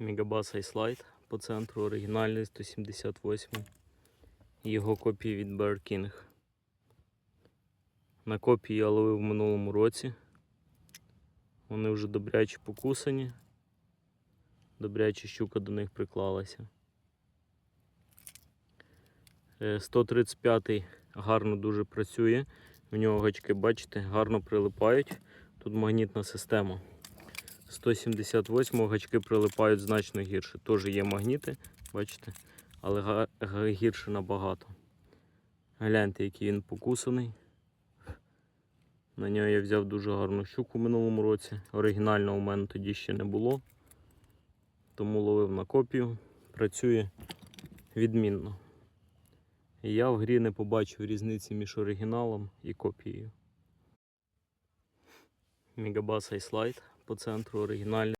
Мегабас iSlide по центру оригінальний 178. Його копії від Bear King. На копії я ловив в минулому році. Вони вже добряче покусані. Добряче щука до них приклалася. Е, 135 гарно дуже працює. В нього гачки, бачите, гарно прилипають. Тут магнітна система. 178 гачки прилипають значно гірше. Теж є магніти, бачите, але гірше набагато. Гляньте, який він покусаний. На нього я взяв дуже гарну щуку в минулому році. Оригінального у мене тоді ще не було. Тому ловив на копію. Працює відмінно. І я в грі не побачив різниці між оригіналом і копією. Мегабас iSlide по центру оригінальний.